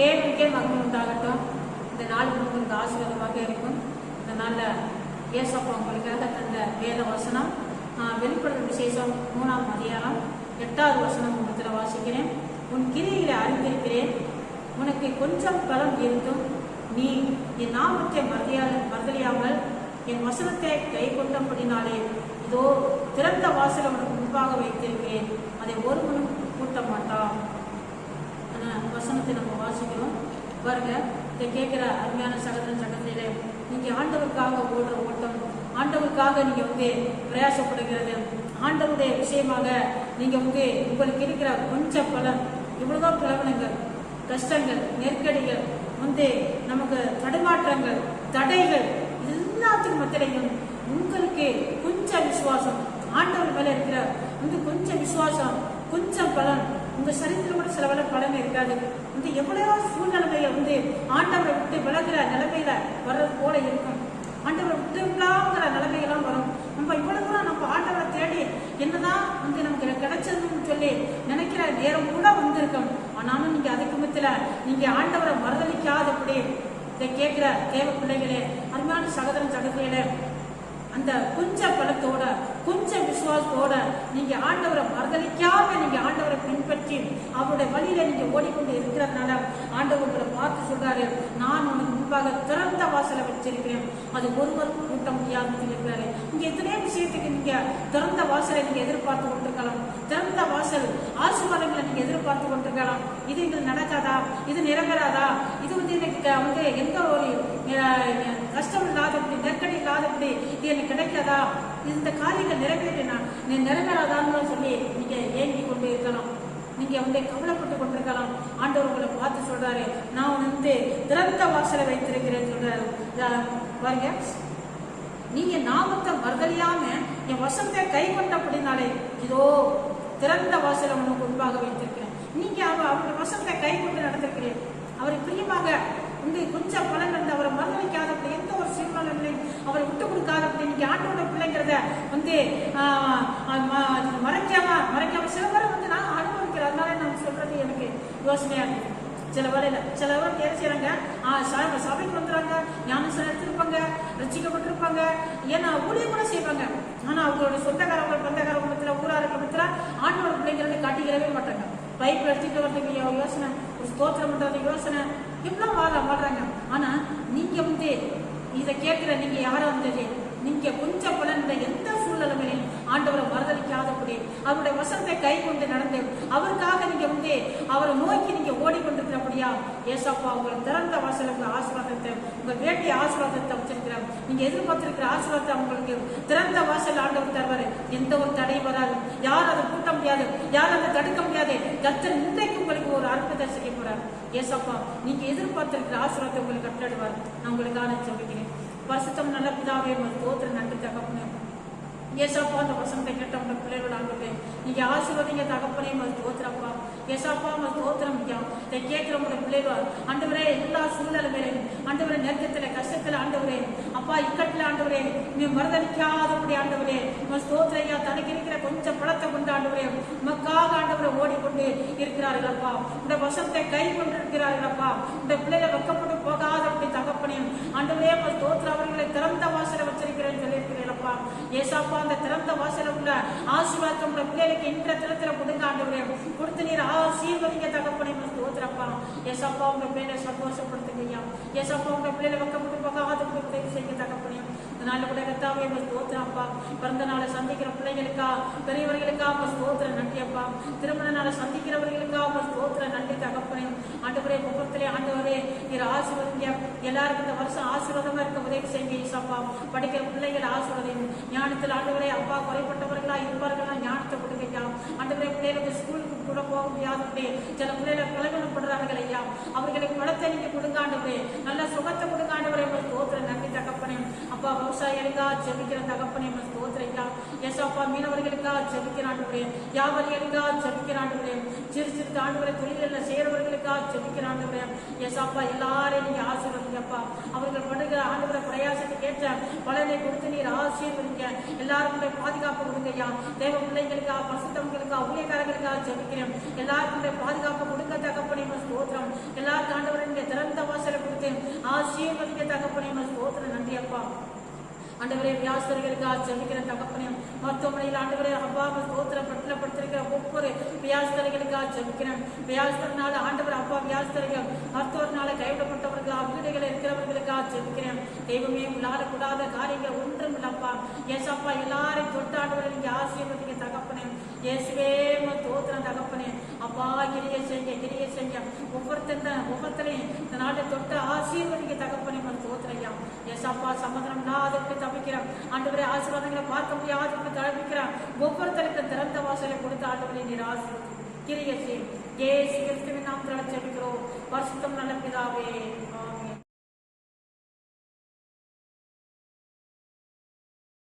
தேவனுக்கே மகிமை உண்டாகட்டும். இந்த நாள் உங்களுக்கு ஆசீர்வாதமாக இருக்கும். இந்த நாளில் ஏசப்பா உங்களுக்காக தந்த வேத வசனம் வெளிப்படுத்த விசேஷம் மூணாம் அதிகாரம் எட்டாவது வசனம் உங்களுக்கு வாசிக்கிறேன். உன் கிரியில அறிந்திருக்கிறேன். உனக்கு கொஞ்சம் பலம் இருந்தும் நீ என் நாமத்தை மறதியா மறதலியாமல் என் வசனத்தை கை கொண்டபடினாலே இதோ திறந்த வாசலை உனக்கு முன்பாக வைத்திருக்கிறேன். அதை ஒருவனும் கூட்ட மாட்டான் வசனத்தை நம்ம வாசிக்கிறோம். பாருங்க இதை கேட்கிற அருமையான சகோதரன் சகத்திலே நீங்க ஆண்டவருக்காக ஓடுற ஓட்டம் ஆண்டவருக்காக நீங்க வந்து பிரயாசப்படுகிறது ஆண்டவருடைய விஷயமாக நீங்க வந்து உங்களுக்கு இருக்கிற கொஞ்சம் பலன் இவ்வளவுதான் பிரபலங்கள் கஷ்டங்கள் நெருக்கடிகள் வந்து நமக்கு தடுமாற்றங்கள் தடைகள் எல்லாத்துக்கும் மத்தியிலையும் உங்களுக்கு கொஞ்சம் விசுவாசம் ஆண்டவர் மேலே இருக்கிற வந்து கொஞ்சம் விசுவாசம் கொஞ்சம் பலன். உங்க சரீரத்தில் கூட சில பல பலன் இருக்காது. வந்து எவ்வளோ சூழ்நிலைமைய வந்து ஆண்டவரை விட்டு விலகிற நிலைமையில வர்றது போல இருக்கும். ஆண்டவரை விட்டு விழாங்கிற நிலைமையெல்லாம் வரும். நம்ம இவ்வளவு தூரம் நம்ம ஆண்டவரை தேடி என்னதான் வந்து நமக்கு கிடைச்சதுன்னு சொல்லி நினைக்கிற நேரம் கூட வந்திருக்கும். ஆனாலும் நீங்க அதுக்கு மத்தியில நீங்க ஆண்டவரை மறுதளிக்காதபடி இதை கேட்கிற தேவ பிள்ளைகளே அருமையான சகோதரன் சகோதரிகளே அந்த கொஞ்ச பலத்தோட கொஞ்சம் விசுவாசத்தோட நீங்க ஆண்டவரை மறுதளிக்காம நீங்க ஆண்டவரை பின்பற்றி அவருடைய வழியில நீங்க ஓடிக்கொண்டு இருக்கிறதுனால ஆண்டவர் உங்களை பார்த்து சொல்றாரு நான் உனக்கு முன்பாக திறந்த வாசலை வச்சிருக்கிறேன். அது ஒருவருக்கும் கூட்ட முடியாதுன்னு சொல்லியிருக்கிறாரு இங்க எத்தனையோ விஷயத்துக்கு நீங்க திறந்த வாசலை நீங்க எதிர்பார்த்து கொண்டிருக்கலாம். திறந்த வாசல் ஆசீர்வாதங்களை நீங்க எதிர்பார்த்து கொண்டிருக்கலாம். இது இது நடக்காதா? இது நிறைவேறாதா இது வந்து எனக்கு வந்து எந்த ஒரு கஷ்டம் இல்லாத நெருக்கடி இது இந்த காரியங்கள் நிறைவேறினா நீ நிறைவேறாதான்னு சொல்லி நீங்க ஏங்கி கொண்டு இருக்கலாம் நீங்க வந்து கவலைப்பட்டு கொண்டிருக்கலாம். ஆண்டவர் உங்களை பார்த்து சொல்றாரு. நான் வந்து திறந்த வாசலை வைத்திருக்கிறேன் சொல்றாரு. பாருங்க. நீங்க நாமத்தை மறுதலியாம என் வசத்தை கை கொண்டபடினாலே இதோ திறந்த வாசலை உனக்கு முன்பாக வைத்திருக்கிறேன். நீங்க அவ அவருடைய வசத்தை கை கொண்டு நடந்திருக்கிறேன் அவரை பிரியமாக வந்து கொஞ்சம் பலன் வந்து அவரை மறுதளிக்காதபடி எந்த ஒரு சூழ்நிலையிலையும் அவரை விட்டு கொடுக்காத நீங்க ஆண்டோட பிள்ளைங்கிறத வந்து மறைக்காம மறைக்காம சில பேரை வந்து நான் அனுபவிக்கிறேன். அதனால நான் சொல்றது எனக்கு யோசனையா இருக்கு. சில வேலையில சில பேர் என்ன செய்யறாங்க சபைக்கு வந்துடுறாங்க சில எடுத்திருப்பாங்க ரசிக்கப்பட்டிருப்பாங்க. ஏன்னா ஊழியம் கூட செய்வாங்க. ஆனா அவங்களோட சொந்தக்காரங்க பந்தக்காரங்க ஊரார குடும்பத்துல ஆண்டோட பிள்ளைங்கிறது காட்டிக்கிறவே மாட்டாங்க. பைப் எடுத்துட்டு வரதுக்கு யோ- யோசனை ஒரு ஸ்தோத்திரம் பண்றது யோசனை இவ்வளோ வாழ வாழ்றாங்க. ஆனா நீங்க வந்து இதை கேட்கிற நீங்க யாரை வந்தது நீங்க கொஞ்சம் புலந்த இந்த எந்த சூழ்நிலையிலும் ஆண்டவரை மறுதளிக்காதபடி அவருடைய வசனத்தை கை கொண்டு நடந்து அவருக்காக நீங்க வந்து அவரை நோக்கி நீங்க ஓடிக்கொண்டிருக்கிறபடியா ஏசப்பா உங்கள் திறந்த வாசலுக்கு ஆசீர்வாதத்தை உங்க வேண்டிய ஆசீர்வாதத்தை வச்சிருக்கிறார் நீங்க எதிர்பார்த்திருக்கிற ஆசீர்வாதத்தை உங்களுக்கு திறந்த வாசல் ஆண்டவர் தருவாரு. எந்த ஒரு தடையும் வராது. யார் அதை கூட்ட முடியாது. யார் அதை தடுக்க முடியாது. கர்த்தர் இன்றைக்கு உங்களுக்கு ஒரு அற்புதம் செய்ய போறார். ஏசப்பா நீங்க எதிர்பார்த்திருக்கிற ஆசீர்வாதத்தை உங்களுக்கு கட்டடுவார் நான் உங்களுக்கான சொல்லிக்கிறேன் பரிசுத்தம் நல்ல பிதாவே உங்கள் தோத்திர நன்றி தகப்பனே ஏசாப்பா அந்த வசனத்தை கேட்ட உங்க பிள்ளைகளோட ஆண்டுவே ஆசீர்வதிங்க தகப்பனே உங்கள் தோத்திரப்பா. ஏசாப்பா உங்கள் தோத்திரம் ஐயா. இதை கேட்கிற உங்க பிள்ளைகள் ஆண்டவரே எல்லா சூழ்நிலையிலும் ஆண்டவரே நெருக்கத்துல கஷ்டத்துல ஆண்டவரே. அப்பா இக்கட்டுல ஆண்டவரே நீ மறுதளிக்காதபடி ஆண்டவரே. உங்கள் தோத்திரையா தனக்கு இருக்கிற கொஞ்சம் பழத்தை கொண்டு ஆண்டவரே. ஓடிக்கொண்டு இருக்கிறார்கள் அப்பா இந்த வசத்தை கை கொண்டிருக்கிறார்களப்பா. அப்பா இந்த பிள்ளைகள் வெக்கப்பட்டு போகாதபடி தகப்பனே. ஆண்டவரே உங்கள் ஸ்தோத்திர அவர்களை திறந்த வாசலை வச்சிருக்கிறேன் சொல்லியிருக்கிறேன் அப்பா ஏசாப்பா அந்த திறந்த வாசல உள்ள ஆசீர்வாதம் உள்ள பிள்ளைகளுக்கு இன்ற திறத்துல கொடுங்க ஆண்டவரே. கொடுத்து நீர் ஆசீர்வதிங்க தகப்பனையும் உங்கள் ஏசாப்பா உங்க பிள்ளைகளை சந்தோஷப்படுத்துங்க ஐயா. ஏசாப்பா உங்க பிள்ளைகளை வெக்கப்பட்டு போகாதபடி செய்ய தகப்பனையும் இந்த கூட கத்தாவே உங்கள் ஸ்தோத்திரப்பா பிறந்த நாளை சந்திக்கிற பிள்ளைகளுக்கா பெரியவர்களுக்கா உங்கள் ஸ்தோத்திர நன்றி அப்பா. திருமண நாளை சந்திக்கிறவர்களுக்கா உங்கள் ஸ்தோத்திர நன்றி தகப்பனே. ஆண்டவரே முகத்திலே ஆண்டவரே நீர் ஆசீர்வதிங்க. எல்லாருக்கும் இந்த வருஷம் ஆசீர்வாதமா இருக்க உதவி செய்யுங்க ஈசாப்பா படிக்கிற பிள்ளைகள் ஆசீர்வதிங்க. ஞானத்தில் ஆண்டவரே அப்பா குறைப்பட்டவர்களா இருப்பார்களா ஞானத்தை கொடுங்க ஐயா ஆண்டவரே பிள்ளைகளுக்கு ஸ்கூலுக்கு கூட போக முடியாதபடி சில பிள்ளைகள் கலவரப்படுறார்கள் ஐயா. அவர்களுக்கு பணத்தை நீங்கள் கொடுங்க ஆண்டவரே. நல்ல சுகத்தை கொடுங்க ஆண்டவரே உங்கள் ஸ்தோத்திர நன்றி தகப்பனே அப்பா விவசாயிகளுக்கா ஜெபிக்கிற தகப்பனே உங்கள் ஸ்தோத்திரையா ஏசப்பா மீனவர்களுக்காக ஜெபிக்கிற ஆண்டவரே. வியாபாரிகளுக்காக ஜெபிக்கிற ஆண்டவரே. சிறு சிறு ஆண்டுகளை தொழிலில் செய்கிறவர்களுக்காக ஜெபிக்கிற ஆண்டவரே. அப்பா எல்லாரையும் நீங்க ஆசீர்வதிங்கப்பா. அவர்கள் படுகிற ஆண்டுகளை பிரயாசத்துக்கு ஏற்ற பலனை கொடுத்து நீர் ஆசீர்வதிங்க. எல்லாருக்குடைய பாதுகாப்பு கொடுங்கய்யா தேவ பிள்ளைகளுக்காக பசுத்தவங்களுக்காக ஊழியக்காரர்களுக்காக ஜெபிக்கிறேன். எல்லாருக்குடைய பாதுகாப்பு கொடுக்க தகப்பனே ஸ்தோத்திரம் எல்லாருக்கும் ஆண்டவரை திறந்த வாசலை கொடுத்து ஆசீர்வதிக்க தகப்பனே ஸ்தோத்திர நன்றி அப்பா. ஆண்டவரே வியாசர்களுக்காக ஜெபிக்கிற தகப்பனையும் மருத்துவமனையில் ஆண்டவரே அப்பா ஸ்தோத்திரம் பட்டினப்படுத்திருக்கிற ஒவ்வொரு வியாசர்களுக்காக ஜெபிக்கிறேன் வியாசத்தினால ஆண்டவர் அப்பா வியாசர்கள் மருத்துவர்னால கைவிடப்பட்டவர்களாக வீடுகளில் இருக்கிறவர்களுக்காக ஜெபிக்கிறேன் தெய்வமே உங்களால கூடாத காரியங்கள் ஒன்றும் இல்லப்பா ஏசப்பா எல்லாரையும் தொட்டு ஆண்டவரை நீங்க ஆசீர்வதிக்க தகப்பனே. இயேசுவே தோத்திரம் தகப்பனே. அப்பா கிரிய செய்ய கிரிய செய்ய. ஒவ்வொருத்தர் ஒவ்வொருத்தரையும் இந்த நாட்டை தொட்டு ஆசீர்வதிக்க தகப்பனே உமக்கு தோத்திரையா. ஏசப்பா சமுதிரம் இல்லாதவருக்கு தவிக்கிறேன். ஆண்டவரே ஆசீர்வாதங்களை பார்க்க முடியாதவருக்கு தவிக்கிறேன் ஒவ்வொருத்தருக்கும் திறந்த வாசலை கொடுத்து ஆண்டவரை நீர் ஆசீர்வதி கிரிய செய்யும். ஏசு கிறிஸ்துவின் நாம் ஜெபிக்கிறோம் வருஷத்தம் நல்ல பிதாவே. ஆமே